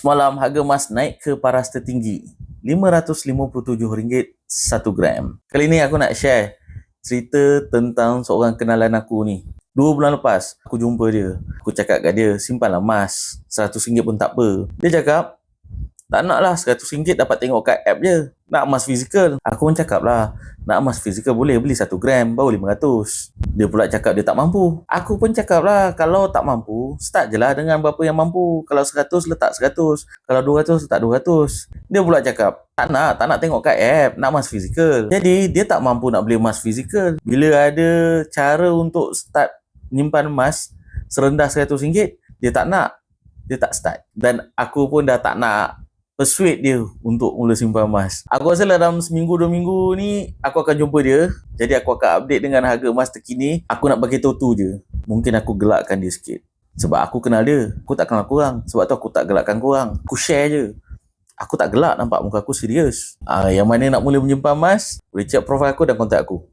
Semalam harga emas naik ke paras tertinggi. RM557 1 gram. Kali ni aku nak share cerita tentang seorang kenalan aku ni. Dua bulan lepas, aku jumpa dia. Aku cakap kat dia, simpanlah emas. RM100 pun tak apa. Dia cakap, tak nak lah RM100 dapat tengok kat app je. Nak emas fizikal. Aku pun cakap lah, nak emas fizikal boleh beli 1 gram, baru RM500. Dia pula cakap dia tak mampu. Aku pun cakap lah, kalau tak mampu, start je lah dengan berapa yang mampu. Kalau 100, letak 100. Kalau 200, letak 200. Dia pula cakap, tak nak, tak nak tengok kat app, nak emas fizikal. Jadi, dia tak mampu nak beli emas fizikal. Bila ada cara untuk start nyimpan emas serendah RM100, dia tak nak. Dia tak start. Dan aku pun dah tak nak persuade dia untuk mula simpan emas. Aku rasa dalam seminggu dua minggu ni aku akan jumpa dia. Jadi aku akan update dengan harga emas terkini. Aku nak bagi tahu tu je. Mungkin aku gelakkan dia sikit. Sebab aku kenal dia. Aku tak kenal korang. Sebab tu aku tak gelakkan korang. Aku share je. Aku tak gelak nampak muka aku serius. Ah, yang mana nak mula menyimpan emas, boleh check profile aku dan kontak aku.